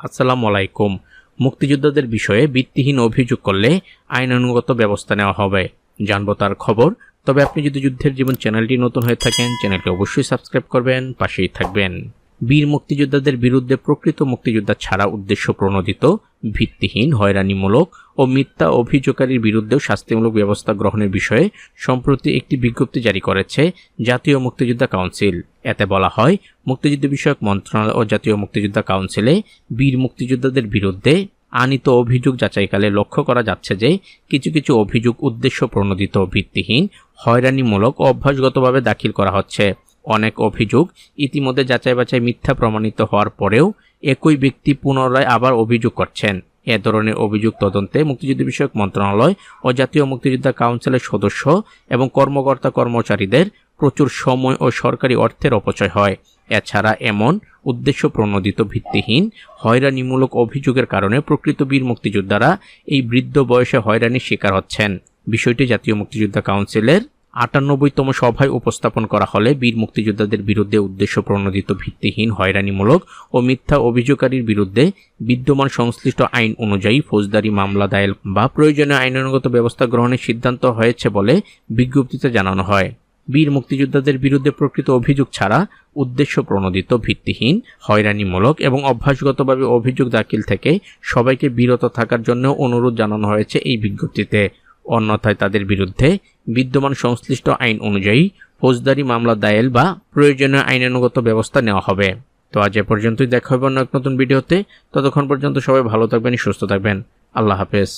আসসালামু আলাইকুম। মুক্তিযোদ্ধাদের বিষয়ে ভিত্তিহীন অভিযোগ করলে আইনানুগত ব্যবস্থা নেওয়া হবে। জানব তার খবর। তবে আপনি যদি যুদ্ধের জীবন চ্যানেলটি নতুন হয়ে থাকেন, চ্যানেলটি অবশ্যই সাবস্ক্রাইব করবেন, পাশেই থাকবেন। বীর মুক্তিযোদ্ধাদের বিরুদ্ধে প্রকৃত মুক্তিযোদ্ধা ছাড়া উদ্দেশ্য প্রণোদিত, ভিত্তিহীন, হয়রানিমূলক ও মিথ্যা অভিযোগকারীর বিরুদ্ধেও শাস্তিমূলক ব্যবস্থা গ্রহণের বিষয়ে সম্প্রতি একটি বিজ্ঞপ্তি জারি করেছে জাতীয় মুক্তিযোদ্ধা কাউন্সিল। এতে বলা হয়, মুক্তিযুদ্ধ বিষয়ক মন্ত্রণালয় ও জাতীয় মুক্তিযোদ্ধা কাউন্সিলে বীর মুক্তিযোদ্ধাদের বিরুদ্ধে আনিত অভিযোগ যাচাইকালে লক্ষ্য করা যাচ্ছে যে কিছু কিছু অভিযোগ উদ্দেশ্য প্রণোদিত ভিত্তিহীন, হয়রানিমূলক অভ্যাসগতভাবে দাখিল করা হচ্ছে। অনেক অভিযোগ ইতিমধ্যে যাচাই বাছাই মিথ্যা প্রমাণিত হওয়ার পরেও একই ব্যক্তি পুনরায় আবার অভিযোগ করছেন। এ ধরনের অভিযোগ তদন্তে মুক্তিযুদ্ধ বিষয়ক মন্ত্রণালয় ও জাতীয় মুক্তিযোদ্ধা কাউন্সিলের সদস্য এবং কর্মকর্তা কর্মচারীদের প্রচুর সময় ও সরকারি অর্থের অপচয় হয়। এছাড়া এমন উদ্দেশ্য প্রণোদিত ভিত্তিহীন, হয়রানিমূলক অভিযোগের কারণে প্রকৃত বীর মুক্তিযোদ্ধারা এই বৃদ্ধ বয়সে হয়রানির শিকার হচ্ছেন। বিষয়টি জাতীয় মুক্তিযোদ্ধা কাউন্সিলের আটানব্বইতম সভায় উপস্থাপন করা হলে বীর মুক্তিযোদ্ধাদের বিরুদ্ধে উদ্দেশ্য প্রণোদিত ভিত্তিহীন, হয়রানিমূলক ও মিথ্যা অভিযোগকারীর বিরুদ্ধে বিদ্যমান সংশ্লিষ্ট আইন অনুযায়ী ফৌজদারি মামলা দায়ের বা প্রয়োজনীয় আইনানুগত ব্যবস্থা গ্রহণের সিদ্ধান্ত হয়েছে বলে বিজ্ঞপ্তিতে জানানো হয়। বীর মুক্তিযোদ্ধাদের বিরুদ্ধে প্রকৃত অভিযোগ ছাড়া উদ্দেশ্য প্রণোদিত, ভিত্তিহীন, হয়রানিমূলক এবং অভ্যাসগতভাবে অভিযোগ দাখিল থেকে সবাইকে বিরত থাকার জন্য অনুরোধ জানানো হয়েছে এই বিজ্ঞপ্তিতে। অন্যথায় তাদের বিরুদ্ধে বিদ্যমান সংশ্লিষ্ট আইন অনুযায়ী ফৌজদারি মামলা দায়ের বা প্রয়োজনীয় আইনানুগত ব্যবস্থা নেওয়া হবে। তো আজ এ পর্যন্তই, দেখা হবে অন্য এক নতুন ভিডিওতে। ততক্ষণ পর্যন্ত সবাই ভালো থাকবেন, সুস্থ থাকবেন। আল্লাহ হাফেজ।